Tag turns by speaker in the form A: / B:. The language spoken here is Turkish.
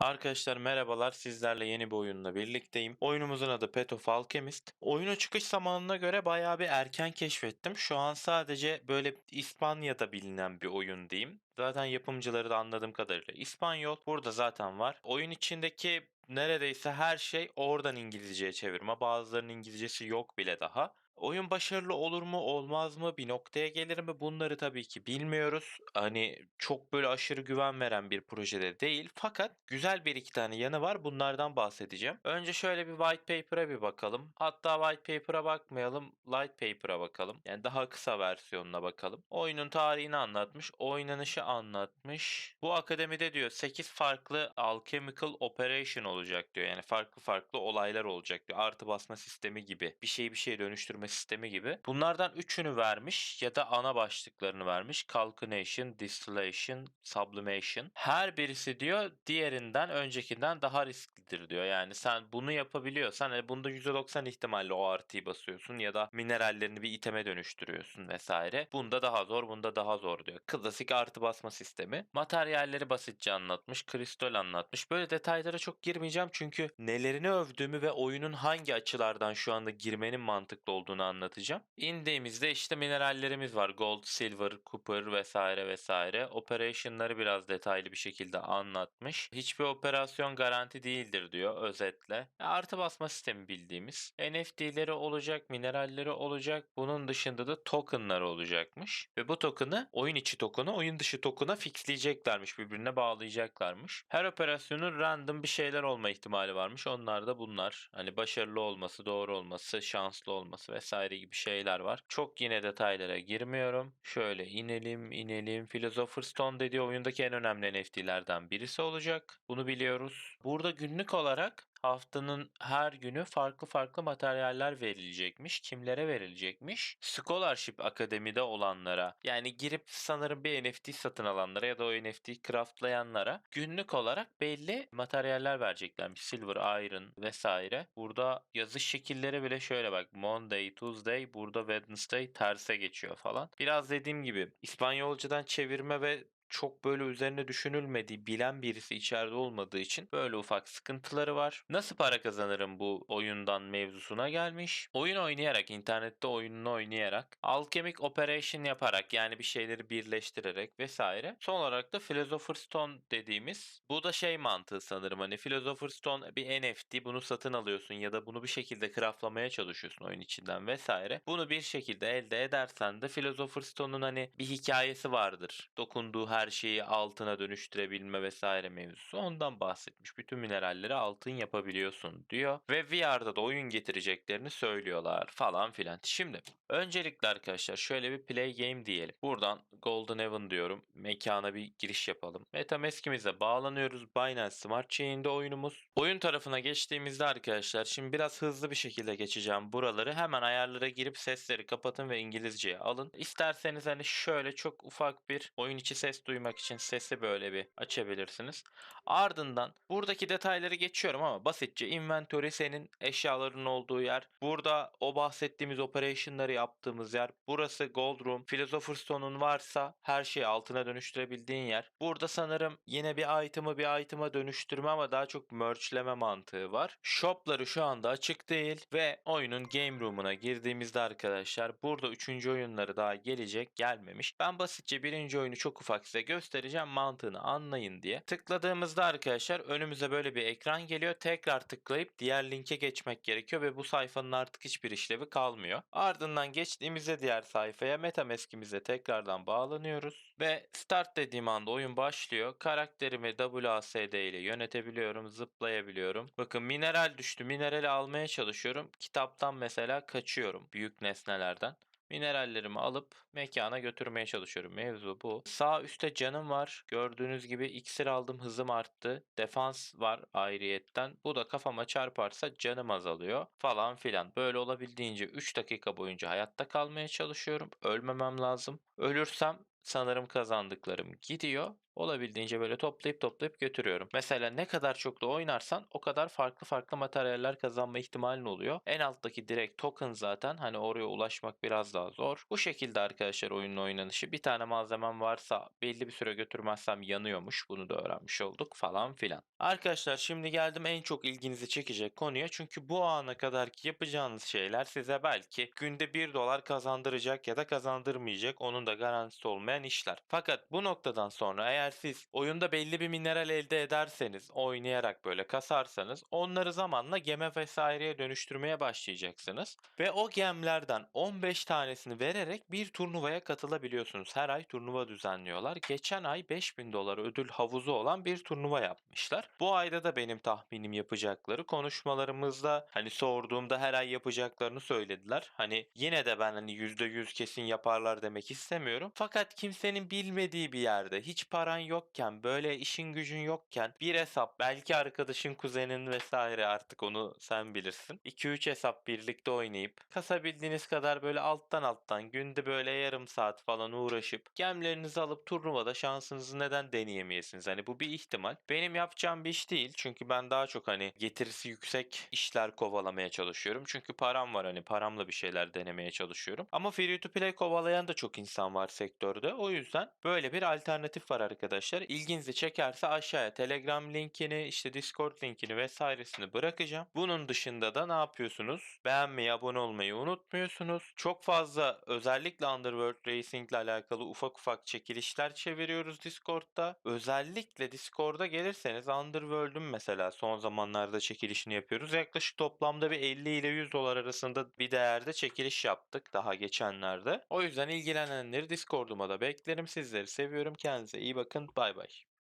A: Arkadaşlar merhabalar sizlerle yeni bir oyunla birlikteyim. Oyunumuzun adı Path of Alchemist. Oyunu çıkış zamanına göre bayağı bir erken keşfettim. Şu an sadece böyle İspanya'da bilinen bir oyun diyeyim. Zaten yapımcıları da anladığım kadarıyla İspanyol. Burada zaten var. Oyun içindeki neredeyse her şey oradan İngilizceye çevirme. Bazılarının İngilizcesi yok bile daha. Oyun başarılı olur mu olmaz mı bir noktaya gelir mi bunları tabii ki bilmiyoruz. Hani çok böyle aşırı güven veren bir projede değil fakat güzel bir iki tane yanı var bunlardan bahsedeceğim. Önce şöyle bir white paper'a bir bakalım. Hatta white paper'a bakmayalım light paper'a bakalım. Yani daha kısa versiyonuna bakalım. Oyunun tarihini anlatmış, oynanışı anlatmış. Bu akademide diyor 8 farklı alchemical operation olacak diyor. Yani farklı farklı olaylar olacak diyor. Artı basma sistemi gibi. Bir şeyi bir şeye dönüştürme sistemi gibi. Bunlardan üçünü vermiş ya da ana başlıklarını vermiş. Calcination, Distillation, Sublimation. Her birisi diyor diğerinden öncekinden daha risklidir diyor. Yani sen bunu yapabiliyorsan hani bunda %90 ihtimalle o artıyı basıyorsun ya da minerallerini bir iteme dönüştürüyorsun vesaire. Bunda daha zor, bunda daha zor diyor. Klasik artı basma sistemi. Materyalleri basitçe anlatmış, kristal anlatmış. Böyle detaylara çok girmeyeceğim çünkü nelerini övdüğümü ve oyunun hangi açılardan şu anda girmenin mantıklı olduğunu anlatacağım. İndiğimizde işte minerallerimiz var. Gold, silver, copper vesaire vesaire. Operation'ları biraz detaylı bir şekilde anlatmış. Hiçbir operasyon garanti değildir diyor özetle. E, Artı basma sistemi bildiğimiz. NFT'leri olacak, mineralleri olacak. Bunun dışında da token'ları olacakmış. Ve bu token'ı oyun içi token'ı oyun dışı token'a fixleyeceklermiş. Birbirine bağlayacaklarmış. Her operasyonun random bir şeyler olma ihtimali varmış. Onlar da bunlar. Hani başarılı olması, doğru olması, şanslı olması vesaire gibi şeyler var. Çok yine detaylara girmiyorum. Şöyle inelim, inelim. Philosopher's Stone dediği oyundaki en önemli NFT'lerden birisi olacak. Bunu biliyoruz. Burada günlük olarak haftanın her günü farklı farklı materyaller verilecekmiş. Kimlere verilecekmiş? Scholarship Akademi'de olanlara yani girip sanırım bir NFT satın alanlara ya da o NFT'yi craftlayanlara günlük olarak belli materyaller vereceklermiş. Silver, Iron vesaire. Burada yazış şekilleri bile şöyle bak. Monday, Tuesday, burada Wednesday terse geçiyor falan. Biraz dediğim gibi İspanyolcadan çevirme ve çok böyle üzerine düşünülmediği, bilen birisi içeride olmadığı için böyle ufak sıkıntıları var. Nasıl para kazanırım bu oyundan mevzusuna gelmiş. Oyun oynayarak, internette oyununu oynayarak, alchemic operation yaparak yani bir şeyleri birleştirerek vesaire. Son olarak da Philosopher's Stone dediğimiz bu da şey mantığı sanırım hani Philosopher's Stone bir NFT bunu satın alıyorsun ya da bunu bir şekilde craftlamaya çalışıyorsun oyun içinden vesaire. Bunu bir şekilde elde edersen de Philosopher's Stone'un hani bir hikayesi vardır. Dokunduğu her şeyi altına dönüştürebilme vesaire mevzusu ondan bahsetmiş. Bütün mineralleri altın yapabiliyorsun diyor. Ve VR'da da oyun getireceklerini söylüyorlar falan filan. Şimdi öncelikle arkadaşlar şöyle bir play game diyelim. Buradan Golden Heaven diyorum. Mekana bir giriş yapalım. Metamask'imize bağlanıyoruz. Binance Smart Chain'de oyunumuz. Oyun tarafına geçtiğimizde arkadaşlar şimdi biraz hızlı bir şekilde geçeceğim buraları. Hemen ayarlara girip sesleri kapatın ve İngilizceye alın. İsterseniz hani şöyle çok ufak bir oyun içi ses duymak için sesi böyle bir açabilirsiniz. Ardından buradaki detayları geçiyorum ama basitçe inventory senin eşyaların olduğu yer. Burada o bahsettiğimiz operation'ları yaptığımız yer. Burası Gold Room. Philosopher's Stone'un varsa her şeyi altına dönüştürebildiğin yer. Burada sanırım yine bir item'ı bir item'a dönüştürme ama daha çok merge'leme mantığı var. Shop'ları şu anda açık değil ve oyunun game room'una girdiğimizde arkadaşlar burada 3. oyunları daha gelecek gelmemiş. Ben basitçe birinci oyunu çok ufak size göstereceğim mantığını anlayın diye. Tıkladığımızda arkadaşlar önümüze böyle bir ekran geliyor. Tekrar tıklayıp diğer linke geçmek gerekiyor ve bu sayfanın artık hiçbir işlevi kalmıyor. Ardından geçtiğimizde diğer sayfaya Metamask'imize tekrardan bağlanıyoruz ve start dediğim anda oyun başlıyor. Karakterimi WASD ile yönetebiliyorum, zıplayabiliyorum. Bakın mineral düştü. Minerali almaya çalışıyorum. Kitaptan mesela kaçıyorum büyük nesnelerden. Minerallerimi alıp mekana götürmeye çalışıyorum. Mevzu bu. Sağ üstte canım var. Gördüğünüz gibi iksir aldım hızım arttı. Defans var ayrıyetten. Bu da kafama çarparsa canım azalıyor falan filan. Böyle olabildiğince 3 dakika boyunca hayatta kalmaya çalışıyorum. Ölmemem lazım. Ölürsem sanırım kazandıklarım gidiyor. Olabildiğince böyle toplayıp toplayıp götürüyorum. Mesela ne kadar çok da oynarsan o kadar farklı farklı materyaller kazanma ihtimalin oluyor. En alttaki direkt token zaten hani oraya ulaşmak biraz daha zor. Bu şekilde arkadaşlar oyunun oynanışı. Bir tane malzemem varsa belli bir süre götürmezsem yanıyormuş. Bunu da öğrenmiş olduk falan filan. Arkadaşlar şimdi geldim en çok ilginizi çekecek konuya. Çünkü bu ana kadarki yapacağınız şeyler size belki günde 1 dolar kazandıracak ya da kazandırmayacak. Onun da garantisi olmayan işler. Fakat bu noktadan sonra eğer siz oyunda belli bir mineral elde ederseniz, oynayarak böyle kasarsanız onları zamanla geme vesaireye dönüştürmeye başlayacaksınız. Ve o gemlerden 15 tanesini vererek bir turnuvaya katılabiliyorsunuz. Her ay turnuva düzenliyorlar. Geçen ay 5000 dolar ödül havuzu olan bir turnuva yapmışlar. Bu ayda da benim tahminim yapacakları konuşmalarımızda hani sorduğumda her ay yapacaklarını söylediler. Hani yine de ben hani %100 kesin yaparlar demek istemiyorum. Fakat kimsenin bilmediği bir yerde hiç paran yokken böyle işin gücün yokken bir hesap belki arkadaşın kuzenin vesaire artık onu sen bilirsin. 2-3 hesap birlikte oynayıp kasabildiğiniz kadar böyle alttan alttan günde böyle yarım saat falan uğraşıp gemlerinizi alıp turnuvada şansınızı neden deneyemeyesiniz? Hani bu bir ihtimal. Benim yapacağım bir iş değil. Çünkü ben daha çok hani getirisi yüksek işler kovalamaya çalışıyorum. Çünkü param var hani paramla bir şeyler denemeye çalışıyorum. Ama free to play kovalayan da çok insan var sektörde. O yüzden böyle bir alternatif var arkadaşlar. İlginizi çekerse aşağıya Telegram linkini, işte Discord linkini vesairesini bırakacağım. Bunun dışında da ne yapıyorsunuz? Beğenmeyi, abone olmayı unutmuyorsunuz. Çok fazla özellikle Underworld Racing ile alakalı ufak ufak çekilişler çeviriyoruz Discord'da. Özellikle Discord'a gelirseniz Underworld'ün mesela son zamanlarda çekilişini yapıyoruz. Yaklaşık toplamda bir 50 ile 100 dolar arasında bir değerde çekiliş yaptık daha geçenlerde. O yüzden ilgilenenleri Discord'uma da beklerim. Sizleri seviyorum. Kendinize iyi bakın. Bay bay.